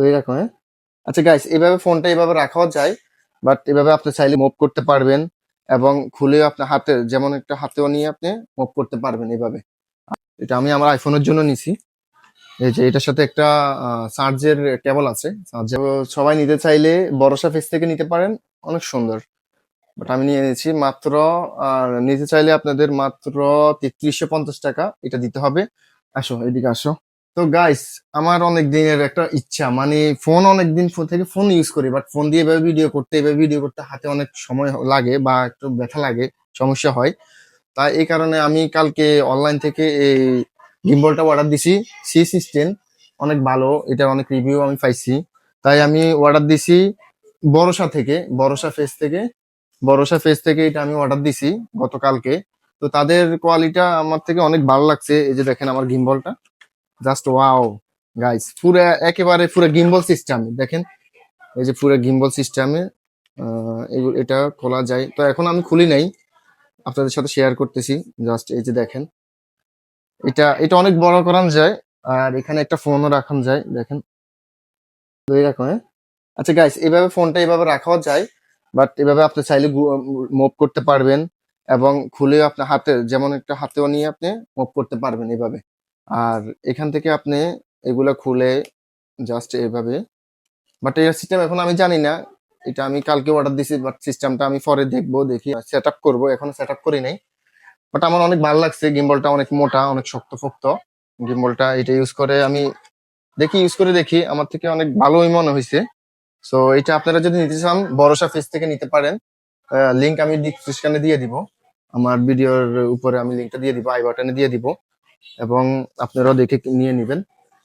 ধরে রাখো হ্যাঁ আচ্ছা গাইস এভাবে ফোনটা এভাবে রাখাও যায় বাট এভাবে আপনি চাইলে মুভ করতে পারবেন এবং খুলে আপনার হাতে, যেমন একটা হাতেও নিয়ে আপনি মুভ করতে পারবেন এভাবে। এটা আমি আমার আইফোনের জন্য নিছি। এই যে, এটার সাথে একটা চার্জের কেবল আছে। চার্জের সবাই নিতে চাইলে বড়সা ফেস থেকে নিতে পারেন, অনেক সুন্দর। বাট আমি নিয়ে নিয়েছি মাত্র, আর নিতে চাইলে আপনাদের মাত্র তেত্রিশশো পঞ্চাশ টাকা এটা দিতে হবে। আসো, এদিকে আসো। তো গাইস আমার অনেক দিনের একটা ইচ্ছা মানে ফোন অনেক দিন ফোন থেকে ফোন ইউজ করি বাট ফোন দিয়ে এভাবে ভিডিও করতে, এভাবে ভিডিও করতে হাতে অনেক সময় লাগে বা একটু ব্যথা লাগে, সমস্যা হয়। তাই এই কারণে আমি কালকে অনলাইন থেকে এই গিম্বলটা অর্ডার দিছি সি সিস্টেম অনেক ভালো, এটা অনেক রিভিউ আমি পাইছি। তাই আমি অর্ডার দিছি বড়সা থেকে বড়সা ফেস থেকে। বড়সা ফেস থেকে এটা আমি অর্ডার দিছি গতকালকে। তো তাদের কোয়ালিটা আমার থেকে অনেক ভালো লাগছে, এই যে দেখেন আমার গিম্বলটা জাস্ট ওয়াও গাইস পুরো, একেবারে পুরো গিম্বল সিস্টেম দেখেন? এই যে পুরো গিম্বল সিস্টেমে এটা খোলা যায়। তো এখন আমি খুলি নাই। আপনাদের সাথে শেয়ার করতেছি। জাস্ট এই যে দেখেন। এটা এটা অনেক বড় করানো যায়, আর এখানে একটা ফোনও রাখানো যায়, দেখেন? ধরে রাখো হ্যাঁ? আচ্ছা গাইস এভাবে ফোনটা এভাবে রাখাও যায় বাট এভাবে আপনি চাইলে মুভ করতে পারবেন, এবং খুলে আপনার হাতে, যেমন একটা হাতেও নিয়ে আপনি মুভ করতে পারবেন এভাবে। আর এখান থেকে আপনি এগুলা খুলে জাস্ট এভাবে বাট এর সিস্টেম এখন আমি জানি না। এটা আমি কালকে অর্ডার দিছি বাট সিস্টেমটা আমি পরে দেখব, দেখি। সেট আপ করব, এখন সেট আপ করি নাই। বাট আমার অনেক ভালো লাগছে গিম্বলটা অনেক মোটা, অনেক শক্ত ফোক্ত গিম্বলটা এটা ইউজ করে আমি দেখি ইউজ করে দেখি। আমার থেকে অনেক ভালোই মনে হয়েছে সো এটা আপনারা যদি নিতে চান বড়সা ফেস থেকে নিতে পারেন। লিংক আমি ডিসক্রিপশনে দিয়ে দিব। আমার ভিডিওর উপরে আমি লিংকটা দিয়ে দিব আই বাটনে দিয়ে দিব। এবং আপনারাও দেখে নিয়ে নেবেন।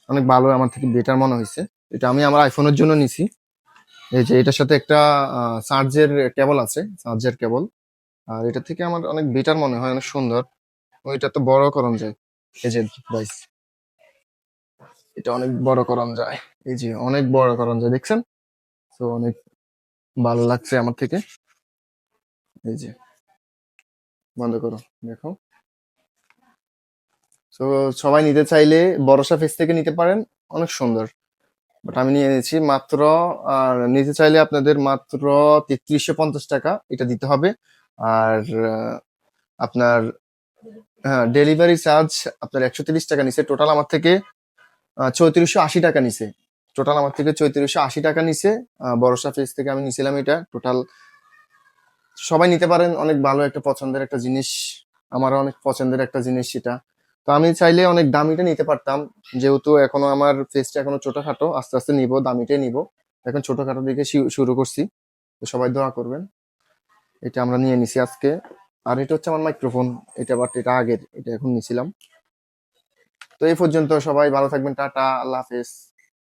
অনেক ভালো আমার থেকে বেটার মনে হয়েছে। এটা আমি আমার আইফোনের জন্য নিছি। এই যে এটার সাথে একটা চার্জের কেবল আছে চার্জের কেবল আর এটা থেকে আমার অনেক বেটার মনে হয়, অনেক সুন্দর। ওইটা তো বড় করণ যায়। এই যে গাইস এটা অনেক বড় করণ যায়। এই যে অনেক বড় করণ যায়, দেখছেন? তো অনেক ভালো লাগছে আমার থেকে। এই যে, বন্ধ করো, দেখো। তো সবাই নিতে চাইলে বড়সা ফেস থেকে নিতে পারেন। অনেক সুন্দর। বাট আমি নিয়ে নিয়েছি মাত্র, আর নিতে চাইলে আপনাদের মাত্র তেত্রিশশো পঞ্চাশ টাকা এটা দিতে হবে। আর আপনার হ্যাঁ ডেলিভারি চার্জ আপনার একশো তিরিশ টাকা নিছে। টোটাল আমার থেকে চৌত্রিশশো আশি টাকা নিছে। টোটাল আমার থেকে চৌত্রিশশো আশি টাকা নিছে। বড়সা ফেস থেকে আমি নিছিলাম এটা। টোটাল সবাই নিতে পারেন। অনেক ভালো একটা পছন্দের একটা জিনিস। আমারও অনেক পছন্দের একটা জিনিস সেটা তো আমি চাইলে অনেক দামিটা নিতে পারতাম। যেহেতু এখনও আমার ফেসটা এখনও ছোটখাটো, আস্তে আস্তে নিব, দামিটাই নিব। এখন ছোটখাটো দিকে শুরু করছি। তো সবাই দোয়া করবেন। এটা আমরা নিয়ে নিছি আজকে। আর এটা হচ্ছে আমার মাইক্রোফোন এটা বাট এটা আগের, এটা এখন নিছিলাম। তো এই পর্যন্ত সবাই ভালো থাকবেন। টাটা, আল্লাহ হাফেজ।